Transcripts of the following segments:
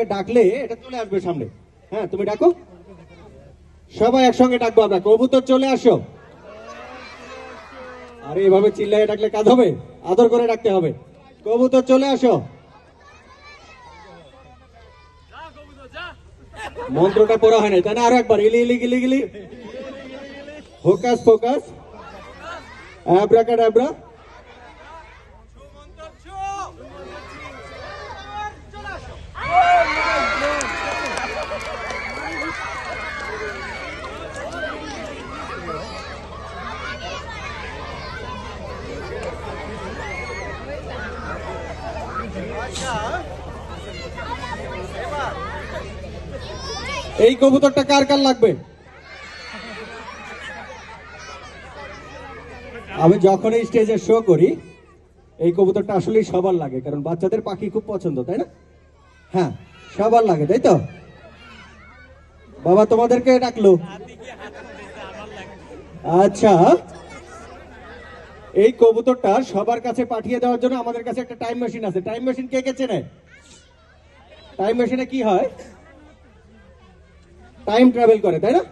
কবুতরটাকে ডাকলে এটা চলে আসবে সামনে। হ্যাঁ তুমি ডাকো। সবাই একসঙ্গে ডাকবো আমরা। কবুতর, চলে আসো। আরে, এভাবে চিল্লায় ডাকলে কাজ হবে? আদর করে ডাকতে হবে। কবুতর, চলে আসো। মন্ত্রটা পড়া হয় না তাই না? আরও একবার ইলি ইলি গিলি গিলি। ফোকাস ফোকাস অ্যাব্রাকাডাব্রা এই কবুতরটা কার কার লাগবে? আমি যখন এই স্টেজে শো করি, এই কবুতরটা আসলেই সবার লাগে, কারণ বাচ্চাদের পাখি খুব পছন্দ, তাই না? হ্যাঁ সবার লাগে, তাই তো? বাবা তোমাদেরকে ডাকলো। আচ্ছা। এই কবুতরটা সবার কাছে পাঠিয়ে দেওয়ার জন্য আমাদের কাছে একটা টাইম মেশিন আছে। টাইম মেশিন কে কে চেনে? টাইম মেশিনে কি হয়? টাইম ট্রাভেল করে, তাই না?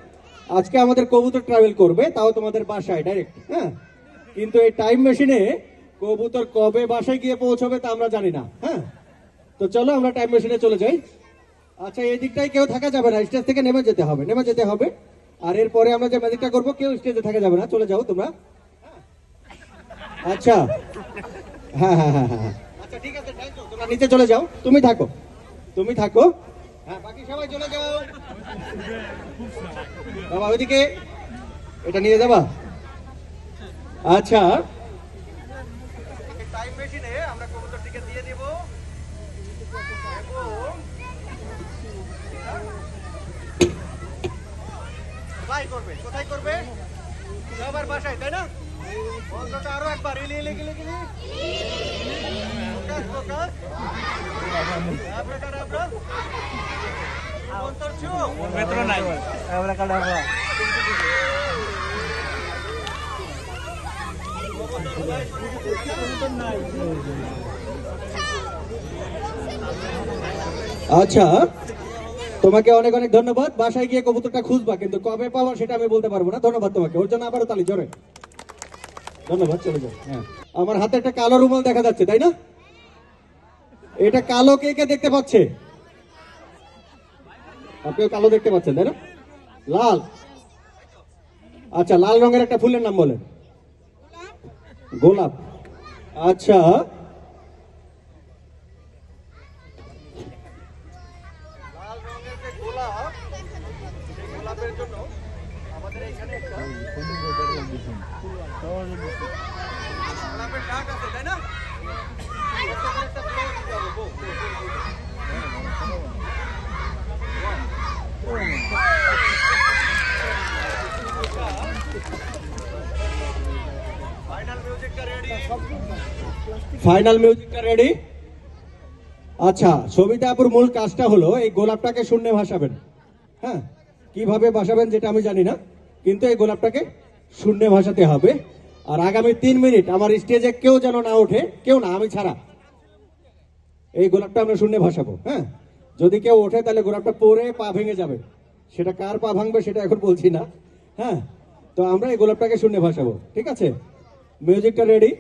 আজকে আমাদের কবুতর ট্রাভেল করবে, তাও তোমাদের বাসায় ডাইরেক্ট হ্যাঁ? কিন্তু এই টাইম মেশিনে কবুতর কবে বাসায় গিয়ে পৌঁছবে তা আমরা জানি না হ্যাঁ? তো চলো আমরা টাইম মেশিনে চলে যাই। আচ্ছা এই দিকটাই কেউ থাকা যাবে না স্টেজ থেকে নেমে যেতে হবে, নেমে যেতে হবে। আর এরপরে আমরা যে ম্যাজিকটা করব, কেউ স্টেজে থাকা যাবে না। চলে যাও তোমরা। আচ্ছা। হ্যাঁ হ্যাঁ হ্যাঁ হ্যাঁ আচ্ছা ঠিক আছে. তোমরা নিচে চলে যাও, তুমি থাকো। তুমি থাকো। হ্যাঁ বাকি সবাই চলে যাও। বাবা, ওইদিকে এটা নিয়ে যাবা? আচ্ছা। টাইম মেশিনে আমরা কবুতরটিকে দিয়ে দেব। কোথায় করবে? কোথায় করবে? সবার বাসায়, তাই না? মন্ত্রটা আরও একবার ইলি ইলি গিলি গিলি ফোকাস ফোকাস। আব্রাকাডাব্রা মন্ত্র ছু Metro নাই। Abracadabra. আচ্ছা তোমাকে অনেক অনেক ধন্যবাদ। বাসায় গিয়ে কবুতরটা খুঁজবা কিন্তু কবে পাবো সেটা আমি বলতে পারব না। ধন্যবাদ তোমাকে। ওর জন্য আবারও তালি জোরে। ধন্যবাদ, চলে যাও। হ্যাঁ আমার হাতে একটা কালো রুমাল দেখা যাচ্ছে, তাই না? এটা কালো কে কে দেখতে পাচ্ছে? আপনিও কালো দেখতে পাচ্ছেন, তাই না? লাল। আচ্ছা লাল রঙের একটা ফুলের নাম বলেন। গোলাপ। আচ্ছা লাল রঙের যে গোলাপ সেই গোলাপের জন্য আমাদের এখানে একটা গোলাপের ডাক আছে তাই না একটা করে একটা flower দিতে হবে, বউ, বউ, বউ, বউ। ফাইনাল মিউজিকটা রেডি আচ্ছা সবিতাপুর মূল কাজটা হলো এই গোলাপটাকে শূন্যে ভাসাবেন। হ্যাঁ কীভাবে ভাসাবেন যেটা আমি জানি না। কিন্তু এই গোলাপটাকে শূন্য ভাসাতে হবে। আর আগামী তিন মিনিট আমার স্টেজে কেউ যেন না ওঠে, কেউ না, আমি ছাড়া। এই গোলাপটা আমরা শূন্যে ভাসাবো হ্যাঁ? যদি কেউ ওঠে, তাহলে গোলাপটা পরে পা ভেঙে যাবে। সেটা কার পা ভাঙবে, সেটা এখন বলছি না হ্যাঁ? তো আমরা এই গোলাপটাকে শূন্যে ভাসাবো, ঠিক আছে? মিউজিকটা রেডি